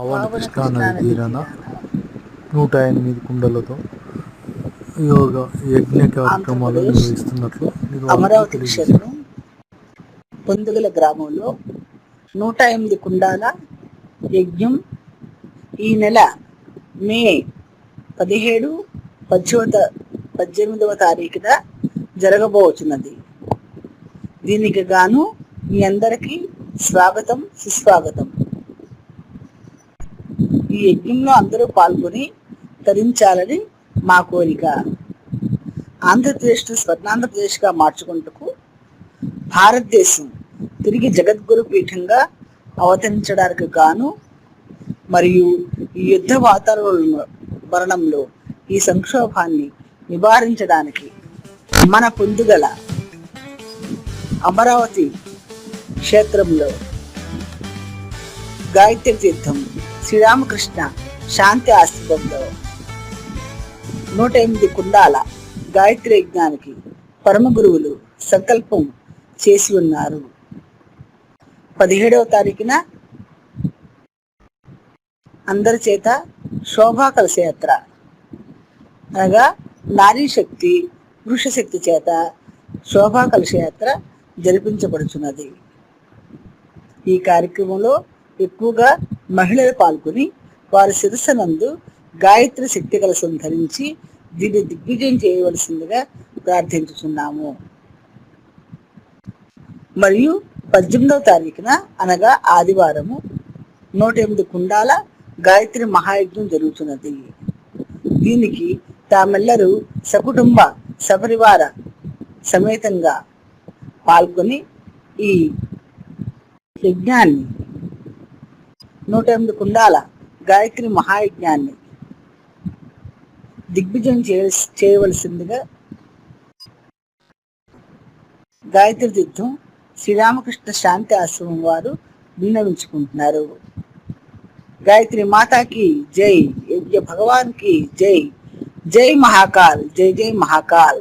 పవన్ కృష్ణా నది తీరాన నూట ఎనిమిది కుండలతో యోగ యజ్ఞ కార్యక్రమాలు నిర్వహిస్తున్నట్లు అమరావతి క్షేత్రం పొందుగల గ్రామంలో నూట ఎనిమిది కుండాల యజ్ఞం ఈ నెల మే పదిహేడు పద్దెనిమిద పద్దెనిమిదవ తారీఖున జరగబోతున్నది. దీనికి గాను మీ అందరికీ స్వాగతం సుస్వాగతం. ఈ యజ్ఞంలో అందరూ పాల్గొని తరించాలని మా కోరిక. ఆంధ్రప్రదేశ్ను స్వర్ణాంధ్రప్రదేశ్గా మార్చుకుంటకు భారతదేశం తిరిగి జగద్గురు పీఠంగా అవతరించడానికి గాను మరియు ఈ యుద్ధ వాతావరణంలో ఈ సంక్షోభాన్ని నివారించడానికి మన పొందుగల అమరావతి క్షేత్రంలో గాయత్రి తీర్థం శ్రీరామకృష్ణ శాంతి ఆశ్రమంలో నూట ఎనిమిది కుండాల గాయత్రి యజ్ఞానికి పరమ గురువులు సంకల్పం చేసి ఉన్నారు. పదిహేడవ తారీఖున అందరి చేత శోభా కలశయాత్ర అనగా నారీ శక్తి పురుష శక్తి చేత శోభా కలశయాత్ర జరిపించబడుచున్నది. ఈ కార్యక్రమంలో ఎక్కువగా మహిళలు పాల్గొని వారి శిరస్సునందు గాయత్రి శక్తి కలసం ధరించి దీన్ని దిగ్విజయం చేయవలసిందిగా ప్రార్థించుతున్నాము మరియు పద్దెనిమిదవ తారీఖున అనగా ఆదివారము నూట ఎనిమిది కుండాల గాయత్రి మహాయజ్ఞం జరుగుతున్నది. దీనికి తామెల్లరూ సకుటుంబ సపరివార సమేతంగా పాల్గొని ఈ యజ్ఞాన్ని నూట ఎనిమిది కుండాల గాయత్రి మహాయజ్ఞాన్ని దిగ్విజయం చేయ చేయవలసిందిగా గాయత్రి తీర్థం శ్రీరామకృష్ణ శాంతి ఆశ్రమం వారు విన్నవించుకుంటున్నారు. గాయత్రి మాతాకి జై యజ్ఞ భగవాన్కి జై జై మహాకాల్ జై జై మహాకాల్.